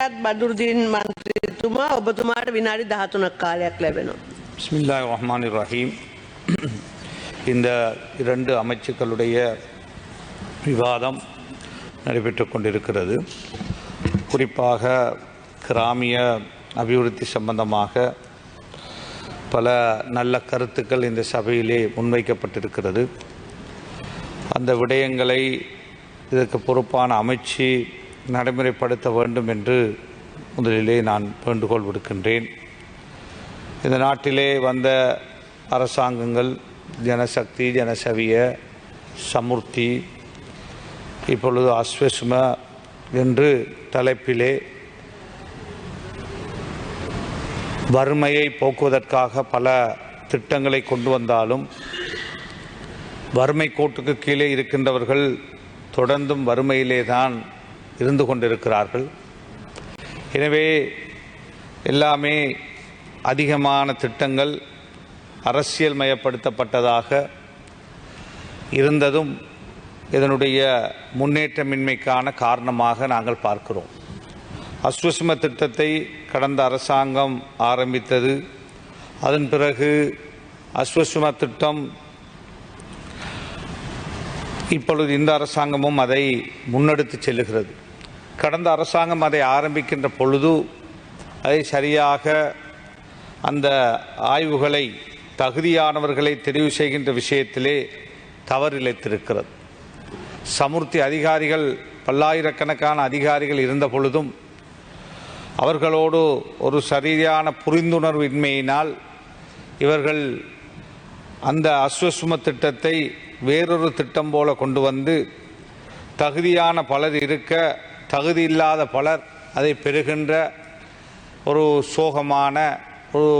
සයත් බදුරදින් මන්ත්‍රතුමා ඔබතුමාට විනාඩි දහතුනක් කාලයක් ලැබෙනවා. பிஸ்மில்லாஹ் ரஹ்மான் ரஹீம் இந்த இரண்டு அமைச்சுக்களுடைய விவாதம் நடைபெற்று கொண்டிருக்கிறது குறிப்பாக கிராமிய அபிவிருத்தி சம்பந்தமாக பல நல்ல கருத்துக்கள் இந்த சபையிலே முன்வைக்கப்பட்டிருக்கிறது அந்த விடயங்களை இதற்கு பொறுப்பான அமைச்சு நடைமுறைப்படுத்த வேண்டும் என்று முதலிலே நான் வேண்டுகோள் விடுக்கின்றேன். இந்த நாட்டிலே வந்த அரசாங்கங்கள் ஜனசக்தி ஜனசவிய சமுர்த்தி இப்பொழுது அஸ்வஸ்ம என்று தலைப்பிலே வறுமையை போக்குவதற்காக பல திட்டங்களை கொண்டு வந்தாலும் வறுமை கோட்டுக்கு கீழே இருக்கின்றவர்கள் தொடர்ந்தும் வறுமையிலே தான் இருந்து கொண்டிருக்கிறார்கள். எனவே எல்லாமே அதிகமான திட்டங்கள் அரசியல் மயப்படுத்தப்பட்டதாக இருந்ததும் இதனுடைய முன்னேற்றமின்மைக்கான காரணமாக நாங்கள் பார்க்கிறோம். அஸ்வஸ்ம திட்டத்தை கடந்த அரசாங்கம் ஆரம்பித்தது. அதன் பிறகு அஸ்வஸ்ம திட்டம் இப்பொழுது இந்த அரசாங்கமும் அதை முன்னெடுத்து செல்லுகிறது. கடந்த அரசாங்கம் அதை ஆரம்பிக்கின்ற பொழுது அதை சரியாக அந்த ஆய்வுகளை தகுதியானவர்களை தெரிவு செய்கின்ற விஷயத்திலே தவறிழைத்திருக்கிறது. சமுர்த்தி அதிகாரிகள் பல்லாயிரக்கணக்கான அதிகாரிகள் இருந்த பொழுதும் அவர்களோடு ஒரு சரியான புரிந்துணர்வு இன்மையினால் இவர்கள் அந்த அஸ்வசும திட்டத்தை வேறொரு திட்டம் போல கொண்டு வந்து தகுதியான பலர் இருக்க தகுதி இல்லாத பலர் அதை பெறுகின்ற ஒரு சோகமான ஒரு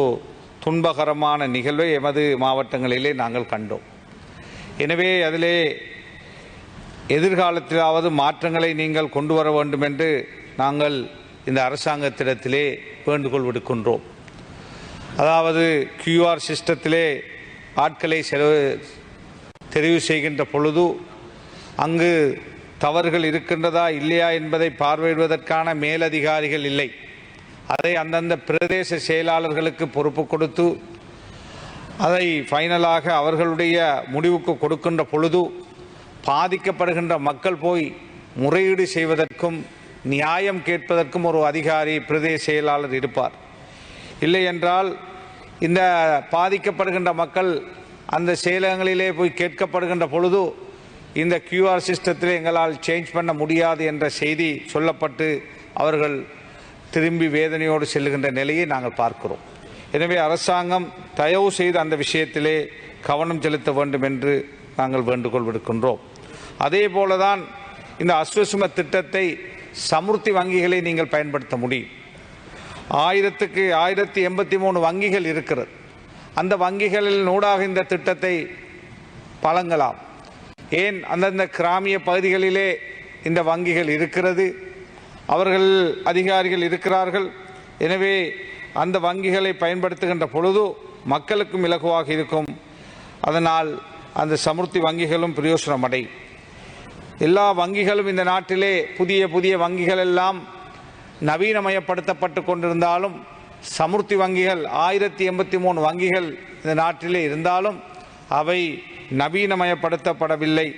துன்பகரமான நிகழ்வை எமது மாவட்டங்களிலே நாங்கள் கண்டோம். எனவே அதிலே எதிர்காலத்திலாவது மாற்றங்களை நீங்கள் கொண்டு வர வேண்டும் என்று நாங்கள் இந்த அரசாங்கத்திடத்திலே வேண்டுகோள் விடுக்கின்றோம். அதாவது கியூஆர் சிஸ்டத்திலே ஆட்களை செலவு தெரிவு செய்கின்ற பொழுது அங்கு தவறுகள் இருக்கின்றதா இல்லையா என்பதை பார்வையிடுவதற்கான மேலதிகாரிகள் இல்லை. அதை அந்தந்த பிரதேச செயலாளர்களுக்கு பொறுப்பு கொடுத்து அதை ஃபைனலாக அவர்களுடைய முடிவுக்கு கொடுக்கின்ற பொழுது பாதிக்கப்படுகின்ற மக்கள் போய் முறையீடு செய்வதற்கும் நியாயம் கேட்பதற்கும் ஒரு அதிகாரி பிரதேச செயலாளர் இருப்பார். இல்லை என்றால் இந்த பாதிக்கப்படுகின்ற மக்கள் அந்த செயலகங்களிலே போய் கேட்கப்படுகின்ற பொழுது இந்த கியூஆர் சிஸ்டத்தில் எங்களால் சேஞ்ச் பண்ண முடியாது என்ற செய்தி சொல்லப்பட்டு அவர்கள் திரும்பி வேதனையோடு செல்லுகின்ற நிலையை நாங்கள் பார்க்கிறோம். எனவே அரசாங்கம் தயவு செய்து அந்த விஷயத்திலே கவனம் செலுத்த வேண்டும் என்று நாங்கள் வேண்டுகோள் விடுக்கின்றோம். அதே போல தான் இந்த அஸ்வசும திட்டத்தை சமுர்த்தி வங்கிகளை நீங்கள் பயன்படுத்த முடியும். ஆயிரத்துக்கு ஆயிரத்தி எண்பத்தி மூணு வங்கிகள் இருக்கிறது. அந்த வங்கிகளில் நூடாக இந்த திட்டத்தை பழங்கலாம். ஏன் அந்தந்த கிராமிய பகுதிகளிலே இந்த வங்கிகள் இருக்கிறது? அவர்கள் அதிகாரிகள் இருக்கிறார்கள். எனவே அந்த வங்கிகளை பயன்படுத்துகின்ற பொழுது மக்களுக்கும் இலகுவாக இருக்கும். அதனால் அந்த சமுர்த்தி வங்கிகளும் பிரயோசனம் அடையும் எல்லா வங்கிகளும் இந்த நாட்டிலே புதிய புதிய வங்கிகள் எல்லாம் நவீனமயப்படுத்தப்பட்டு கொண்டிருந்தாலும் சமுர்த்தி வங்கிகள் ஆயிரத்தி எண்பத்தி மூணு வங்கிகள் இந்த நாட்டிலே இருந்தாலும் அவை நவீனமயப்படுத்தப்படவில்லை.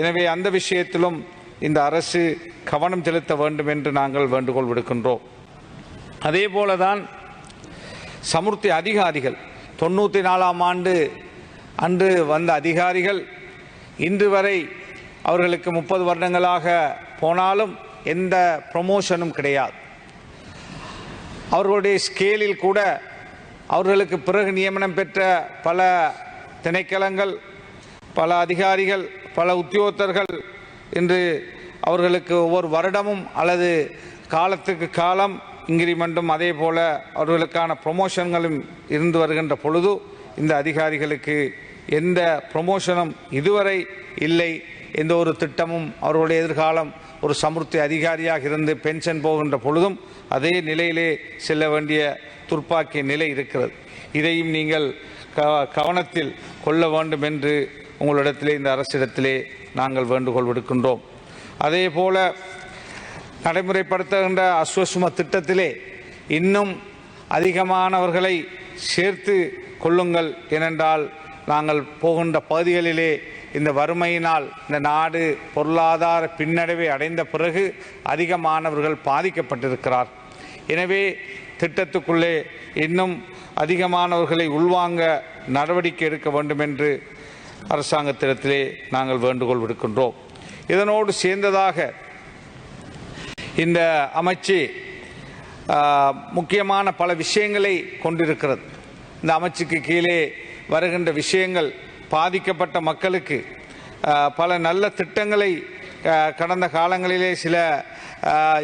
எனவே அந்த விஷயத்திலும் இந்த அரசு கவனம் செலுத்த வேண்டும் என்று நாங்கள் வேண்டுகோள் விடுக்கின்றோம். அதே போலதான் சமுர்த்தி அதிகாரிகள் தொண்ணூற்றி நாலாம் ஆண்டு அன்று வந்த அதிகாரிகள் இன்று வரை அவர்களுக்கு முப்பது வருடங்களாக போனாலும் எந்த ப்ரொமோஷனும் கிடையாது. அவர்களுடைய ஸ்கேலில் கூட அவர்களுக்கு பிறகு நியமனம் பெற்ற பல திணைக்களங்கள் பல அதிகாரிகள் பல உத்தியோகத்தர்கள் இன்று அவர்களுக்கு ஒவ்வொரு வருடமும் அல்லது காலத்துக்கு காலம் இன்கிரிமெண்ட்டும் அதே போல அவர்களுக்கான ப்ரொமோஷன்களும் இருந்து வருகின்ற பொழுது இந்த அதிகாரிகளுக்கு எந்த ப்ரொமோஷனும் இதுவரை இல்லை எந்த ஒரு திட்டமும் அவர்களுடைய எதிர்காலம் ஒரு சமுர்த்தி அதிகாரியாக இருந்து பென்ஷன் போகின்ற பொழுதும் அதே நிலையிலே செல்ல வேண்டிய துர்ப்பாக்கிய நிலை இருக்கிறது. இதையும் நீங்கள் கவனத்தில் கொள்ள வேண்டும் என்று உங்களிடத்திலே இந்த அரசிடத்திலே நாங்கள் வேண்டுகோள் விடுக்கின்றோம். அதே போல நடைமுறைப்படுத்துகின்ற அஸ்வசும திட்டத்திலே இன்னும் அதிகமானவர்களை சேர்த்து கொள்ளுங்கள் ஏனென்றால் நாங்கள் போகின்ற பகுதிகளிலே இந்த வறுமையினால் இந்த நாடு பொருளாதார பின்னடைவை அடைந்த பிறகு அதிகமானவர்கள் பாதிக்கப்பட்டிருக்கிறார். எனவே திட்டத்துக்குள்ளே இன்னும் அதிகமானவர்களை உள்வாங்க நடவடிக்கை எடுக்க வேண்டும் என்று அரசாங்கத்திடத்திலே நாங்கள் வேண்டுகோள் விடுக்கின்றோம். இதனோடு சேர்ந்ததாக இந்த அமைச்சு முக்கியமான பல விஷயங்களை கொண்டிருக்கிறது. இந்த அமைச்சுக்கு கீழே வருகின்ற விஷயங்கள் பாதிக்கப்பட்ட மக்களுக்கு பல நல்ல திட்டங்களை கடந்த காலங்களிலே சில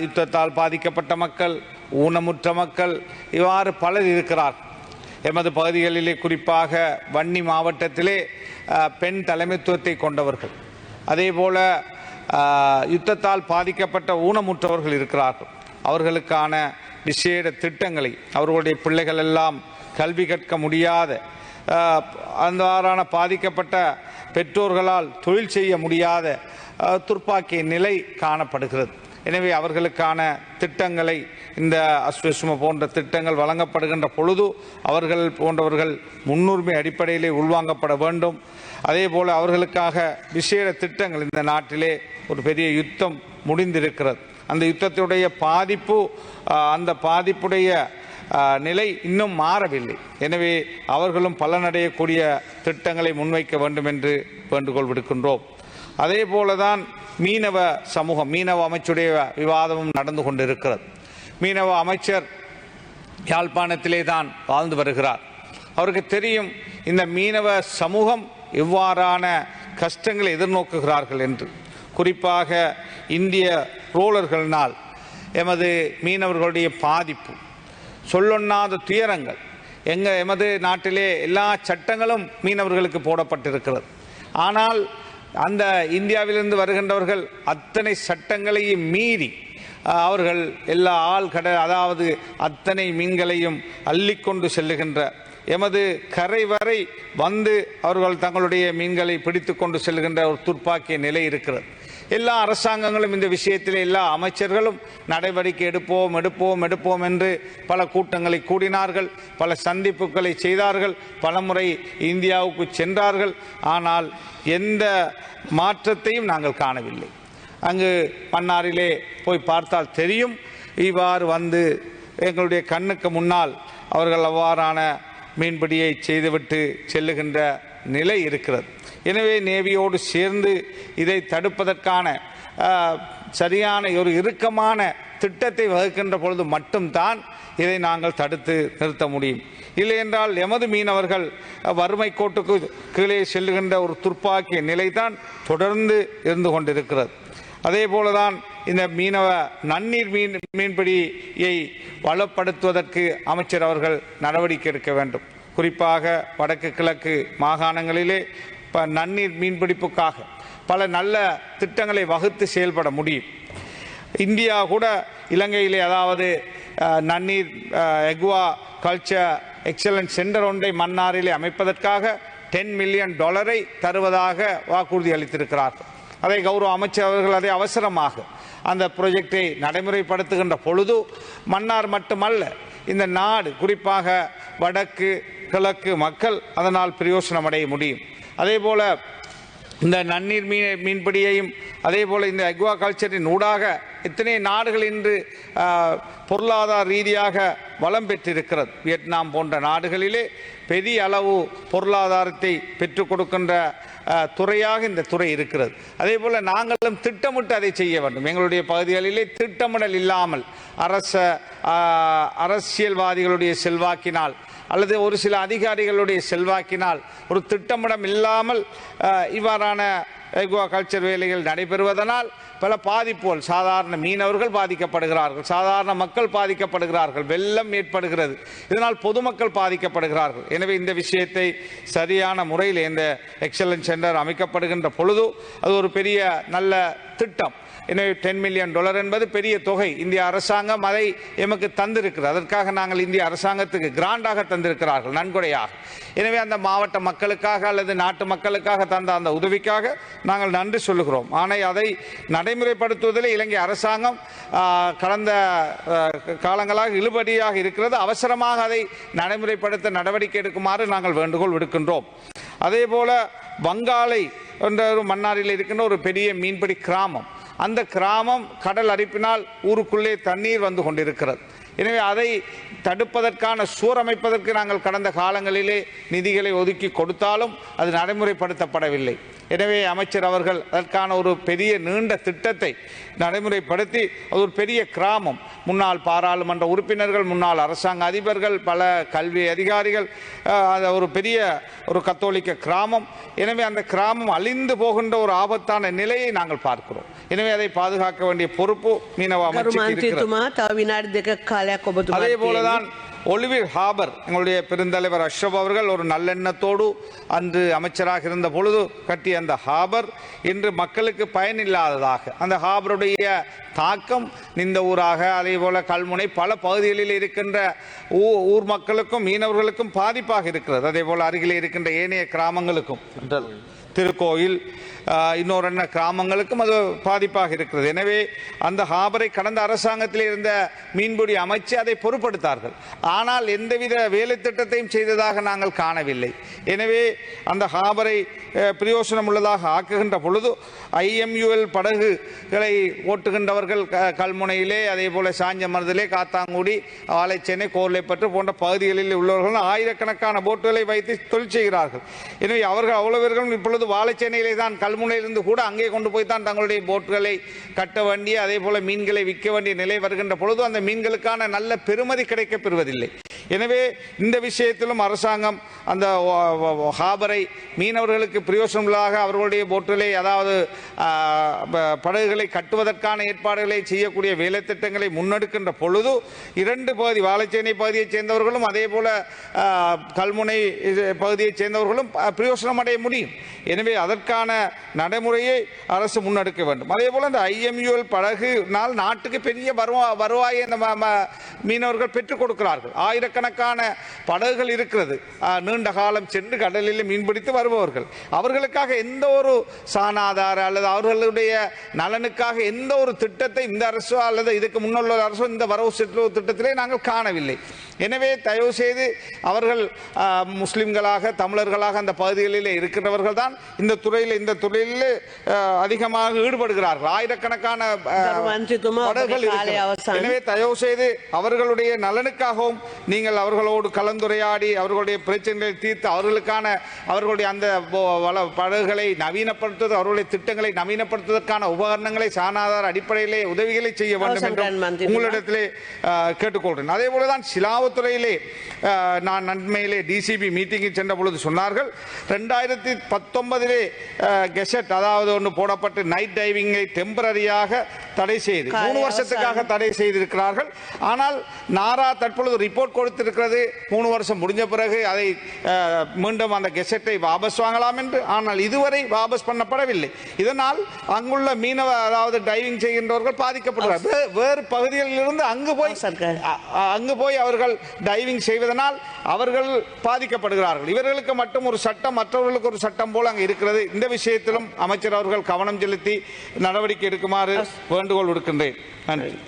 யுத்தத்தால் பாதிக்கப்பட்ட மக்கள் ஊனமுற்ற மக்கள் இவ்வாறு பலர் இருக்கிறார். எமது பகுதிகளிலே குறிப்பாக வன்னி மாவட்டத்திலே பெண் தலைமைத்துவத்தை கொண்டவர்கள். அதே போல யுத்தத்தால் பாதிக்கப்பட்ட ஊனமுற்றவர்கள் இருக்கிறார்கள். அவர்களுக்கான விசேட திட்டங்களை அவர்களுடைய பிள்ளைகள் எல்லாம் கல்வி கற்க முடியாத அந்தவாறான பாதிக்கப்பட்ட பெற்றோர்களால் தொழில் செய்ய முடியாத துர்ப்பாக்கிய நிலை காணப்படுகிறது. எனவே அவர்களுக்கான திட்டங்களை இந்த அஸ்வசும போன்ற திட்டங்கள் வழங்கப்படுகின்ற பொழுது அவர்கள் போன்றவர்கள் முன்னுரிமை அடிப்படையிலே உள்வாங்கப்பட வேண்டும். அதே போல அவர்களுக்காக விசேட திட்டங்கள் இந்த நாட்டிலே ஒரு பெரிய யுத்தம் முடிந்திருக்கிறது. அந்த யுத்தத்துடைய பாதிப்பு அந்த பாதிப்புடைய நிலை இன்னும் மாறவில்லை. எனவே அவர்களும் பலனடையக்கூடிய திட்டங்களை முன்வைக்க வேண்டும் என்று வேண்டுகோள் விடுக்கின்றோம். அதே போலதான் மீனவ சமூகம் மீனவ அமைச்சுடைய விவாதமும் நடந்து கொண்டிருக்கிறது. மீனவ அமைச்சர் யாழ்ப்பாணத்திலே தான் வாழ்ந்து வருகிறார். அவருக்கு தெரியும் இந்த மீனவ சமூகம் எவ்வாறான கஷ்டங்களை எதிர்நோக்குகிறார்கள் என்று. குறிப்பாக இந்திய ரோலர்களினால் எமது மீனவர்களுடைய பாதிப்பு சொல்லொண்ணாத துயரங்கள் எங்கள் எமது நாட்டிலே எல்லா சட்டங்களும் மீனவர்களுக்கு போடப்பட்டிருக்கிறது. ஆனால் அந்த இந்தியாவிலிருந்து வருகின்றவர்கள் அத்தனை சட்டங்களையும் மீறி அவர்கள் எல்லா ஆழ்கடல் அதாவது அத்தனை மீன்களையும் அள்ளிக்கொண்டு செல்லுகின்ற எமது கரை வரை வந்து அவர்கள் தங்களுடைய மீன்களை பிடித்து கொண்டு செல்கின்ற ஒரு துர்ப்பாக்கிய நிலை இருக்கிறது. எல்லா அரசாங்கங்களும் இந்த விஷயத்தில் எல்லா அமைச்சர்களும் நடவடிக்கை எடுப்போம் எடுப்போம் எடுப்போம் என்று பல கூட்டங்களை கூடினார்கள் பல சந்திப்புகளை செய்தார்கள் பலமுறை இந்தியாவுக்கு சென்றார்கள். ஆனால் எந்த மாற்றத்தையும் நாங்கள் காணவில்லை. அங்கு மன்னாரிலே போய் பார்த்தால் தெரியும். இவ்வாறு வந்து எங்களுடைய கண்ணுக்கு முன்னால் அவர்கள் அவ்வாறான மீன்பிடியை செய்துவிட்டு செல்லுகின்ற நிலை இருக்கிறது. எனவே நேவியோடு சேர்ந்து இதை தடுப்பதற்கான சரியான ஒரு இறுக்கமான திட்டத்தை வகுக்கின்ற பொழுது மட்டும்தான் இதை நாங்கள் தடுத்து நிறுத்த முடியும். இல்லை என்றால் எமது மீனவர்கள் வறுமை கோட்டுக்கு கீழே செல்லுகின்ற ஒரு துர்ப்பாக்கிய நிலைதான் தொடர்ந்து இருந்து கொண்டிருக்கிறது. அதே போலதான் இந்த மீனவ நன்னீர் மீன் மீன்பிடியை வளப்படுத்துவதற்கு அமைச்சர் அவர்கள் நடவடிக்கை எடுக்க வேண்டும். குறிப்பாக வடக்கு கிழக்கு மாகாணங்களிலே ப- நன்னீர் மீன்பிடிப்புக்காக பல நல்ல திட்டங்களை வகுத்து செயல்பட முடியும். இந்தியா கூட இலங்கையிலே அதாவது நன்னீர் எக்வா கல்ச்சர் எக்ஸலன்ஸ் சென்டர் ஒன்றை மன்னாரிலே அமைப்பதற்காக டென் மில்லியன் டாலரை தருவதாக வாக்குறுதி அளித்திருக்கிறார்கள். அதை கௌரவ அமைச்சர் அவர்கள் அதை அவசரமாக அந்த ப்ரொஜெக்டை நடைமுறைப்படுத்துகின்ற பொழுது மன்னார் மட்டுமல்ல இந்த நாடு குறிப்பாக வடக்கு கிழக்கு மக்கள் அதனால் பிரயோசனம் அடைய முடியும். அதே போல இந்த நன்னீர் மீன் மீன்பிடியையும் அதே போல இந்த அக்வா கல்ச்சரின் ஊடாக எத்தனை நாடுகள் இன்று பொருளாதார ரீதியாக வளம் பெற்றிருக்கிறது. வியட்நாம் போன்ற நாடுகளிலே பெரிய அளவு பொருளாதாரத்தை பெற்றுக் கொடுக்கின்ற துறையாக இந்த துறை இருக்கிறது. அதே போல் நாங்களும் திட்டமிட்டு அதை செய்ய வேண்டும். எங்களுடைய பகுதிகளிலே திட்டமிடல் இல்லாமல் அரச அரசியல்வாதிகளுடைய செல்வாக்கினால் அல்லது ஒரு சில அதிகாரிகளுடைய செல்வாக்கினால் ஒரு திட்டமிடம் இல்லாமல் இவ்வாறான எக்வா கல்ச்சர் வேலைகள் நடைபெறுவதனால் பல பாதிப்புகள் சாதாரண மீனவர்கள் பாதிக்கப்படுகிறார்கள் சாதாரண மக்கள் பாதிக்கப்படுகிறார்கள் வெள்ளம் ஏற்படுகிறது. இதனால் பொதுமக்கள் பாதிக்கப்படுகிறார்கள். எனவே இந்த விஷயத்தை சரியான முறையில் இந்த எக்ஸலன்ஸ் சென்டர் அமைக்கப்படுகின்ற பொழுது அது ஒரு பெரிய நல்ல திட்டம். எனவே டென் மில்லியன் டாலர் என்பது பெரிய தொகை. இந்திய அரசாங்கம் அதை எமக்கு தந்திருக்கிறது. அதற்காக நாங்கள் இந்திய அரசாங்கத்துக்கு கிராண்டாக தந்திருக்கிறார்கள் நன்கொடையாக. எனவே அந்த மாவட்ட மக்களுக்காக அல்லது நாட்டு மக்களுக்காக தந்த அந்த உதவிக்காக நாங்கள் நன்றி சொல்லுகிறோம். ஆனால் அதை நடைமுறைப்படுத்துவதில் இலங்கை அரசாங்கம் கடந்த காலங்களாக இழுபடியாக இருக்கிறது. அவசரமாக அதை நடைமுறைப்படுத்த நடவடிக்கை எடுக்குமாறு நாங்கள் வேண்டுகோள் விடுக்கின்றோம். அதே போல வங்காளை என்ற ஒரு மன்னாரில் இருக்கின்ற ஒரு பெரிய மீன்பிடி கிராமம் அந்த கிராமம் கடல் அரிப்பினால் ஊருக்குள்ளே தண்ணீர் வந்து கொண்டிருக்கிறது. எனவே அதை தடுப்பதற்கான சூரமைப்பதற்கு நாங்கள் கடந்த காலங்களிலே நிதிகளை ஒதுக்கி கொடுத்தாலும் அது நடைமுறைப்படுத்தப்படவில்லை. எனவே அமைச்சர் அவர்கள் அதற்கான ஒரு பெரிய நீண்ட திட்டத்தை நடைமுறைப்படுத்தி அது ஒரு பெரிய கிராமம். முன்னாள் பாராளுமன்ற உறுப்பினர்கள் முன்னாள் அரசாங்க அதிபர்கள் பல கல்வி அதிகாரிகள் அது ஒரு பெரிய ஒரு கத்தோலிக்க கிராமம். எனவே அந்த கிராமம் அழிந்து போகின்ற ஒரு ஆபத்தான நிலையை நாங்கள் பார்க்கிறோம். எனவே அதை பாதுகாக்க வேண்டிய பொறுப்பு மீனவ அமைச்சர் அதே போலதான் ஒலிவிர் ஹாபர் எங்களுடைய பெருந்தலைவர் அஷ்ரப் அவர்கள் ஒரு நல்லெண்ணத்தோடு அன்று அமைச்சராக இருந்த பொழுது கட்டிய அந்த ஹாபர் இன்று மக்களுக்கு பயனில்லாததாக அந்த ஹாபருடைய தாக்கம் இந்த ஊராக அதே போல கல்முனை பல பகுதிகளில் இருக்கின்ற ஊ ஊர் மக்களுக்கும் மீனவர்களுக்கும் பாதிப்பாக இருக்கிறது. அதே போல அருகிலே இருக்கின்ற ஏனைய கிராமங்களுக்கும். திருக்கோயில் இன்னொரு என்ன கிராமங்களுக்கும் அது பாதிப்பாக இருக்கிறது. எனவே அந்த ஹாபரை கடந்த அரசாங்கத்தில் இருந்த மீன்பிடி அமைச்சு அதை பொருட்படுத்தார்கள். ஆனால் எந்தவித வேலை திட்டத்தையும் செய்ததாக நாங்கள் காணவில்லை. எனவே அந்த ஹாபரை பிரயோசனம் உள்ளதாக ஆக்குகின்ற பொழுது ஐஎம்யூஎல் படகுகளை ஓட்டுகின்றவர்கள் க- கல்முனையிலே அதே போல சாஞ்சமரத்திலே காத்தாங்குடி ஆலைச்சேனை கோர்லைப்பற்று போன்ற பகுதிகளில் உள்ளவர்கள் ஆயிரக்கணக்கான போட்டுகளை வைத்து தொழில் செய்கிறார்கள். எனவே அவர்கள் அவ்வளவு இப்பொழுது இப்பொழுது வாழைச்சேனையிலே தான் கல்முனையிலிருந்து கூட அங்கே கொண்டு போய் தான் தங்களுடைய போட்டுகளை கட்ட வேண்டிய அதே போல மீன்களை விற்க வேண்டிய நிலை வருகின்ற பொழுது அந்த மீன்களுக்கான நல்ல பெறுமதி கிடைக்கப் பெறுவதில்லை. எனவே இந்த விஷயத்திலும் அரசாங்கம் அந்த ஹாபரை மீனவர்களுக்கு பிரயோசனங்களாக அவர்களுடைய போட்டுகளை அதாவது படகுகளை கட்டுவதற்கான ஏற்பாடுகளை செய்யக்கூடிய வேலை திட்டங்களை முன்னெடுக்கின்ற பொழுது இரண்டு பகுதி வாழைச்சேனை பகுதியைச் சேர்ந்தவர்களும் அதே போல கல்முனை பகுதியைச் சேர்ந்தவர்களும் பிரயோசனம் அடைய முடியும். எனவே அதற்கான நடைமுறையை அரசு முன்னெடுக்க வேண்டும். அதே போல இந்த ஐஎம்யூஎல் படகுனால் நாட்டுக்கு பெரிய வருவா வருவாயை இந்த மீனவர்கள் பெற்றுக் கொடுக்கிறார்கள். ஆயிரக்கணக்கான படகுகள் இருக்கிறது. நீண்ட காலம் சென்று கடலில் மீன்பிடித்து வருபவர்கள். அவர்களுக்காக எந்த ஒரு சாணாதார அல்லது அவர்களுடைய நலனுக்காக எந்த ஒரு திட்டத்தை இந்த அரசோ அல்லது இதுக்கு முன்னுள்ள அரசோ இந்த வரவு செலவு திட்டத்திலே நாங்கள் காணவில்லை. எனவே தயவு செய்து அவர்கள் முஸ்லிம்களாக தமிழர்களாக அந்த பகுதிகளில் இருக்கிறவர்கள் தான் இந்த துறையில் இந்த துறையில் அதிகமாக ஈடுபடுகிறார்கள். ஆயிரக்கணக்கான எனவே தயவு செய்து அவர்களுடைய நலனுக்காகவும் நீங்கள் அவர்களோடு கலந்துரையாடி அவர்களுடைய பிரச்சனைகளை தீர்த்து அவர்களுக்கான அவர்களுடைய அந்த படகுகளை நவீனப்படுத்துவது அவர்களுடைய திட்டங்களை நவீனப்படுத்துவதற்கான உபகரணங்களை சாணாதார அடிப்படையிலே உதவிகளை செய்ய வேண்டும் என்று உங்களிடத்திலே கேட்டுக்கொள்கிறேன். அதே போலதான் சிலாவத் ஆ, நான் நன்மையிலே டிசிபி மீட்டிங்கில் சென்ற பொழுது சொன்னார்கள் ரெண்டாயிரத்தி பத்தொன்பதிலே கெசட் அதாவது ஒன்று போடப்பட்டு நைட் டைவிங்கை டெம்பரரியாக தடை செய்து மூணு வருஷத்துக்காக தடை செய்திருக்கிறார்கள். ஆனால் நாரா தற்பொழுது ரிப்போர்ட் கொடுத்திருக்கிறது மூணு வருஷம் முடிஞ்ச பிறகு அதை மீண்டும் அந்த கெசட்டை வாபஸ் வாங்கலாம் என்று. ஆனால் இதுவரை வாபஸ் பண்ணப்படவில்லை. இதனால் அங்குள்ள மீனவ அதாவது டைவிங் செய்கின்றவர்கள் பாதிக்கப்படுகிறார் வே- வேறு பகுதிகளில் இருந்து அங்கு போய் அங்கு போய் அவர்கள் டைவிங் செய்வதனால் அவர்கள் பாதிக்கப்படுகிறார்கள். இவர்களுக்கு மட்டும் ஒரு சட்டம் மற்றவர்களுக்கு ஒரு சட்டம் போல அங்கு இருக்கிறது. இந்த விஷயத்திலும் அமைச்சர் அவர்கள் கவனம் செலுத்தி நடவடிக்கை எடுக்குமாறு வேண்டுகோள் விடுக்கின்றேன். நன்றி.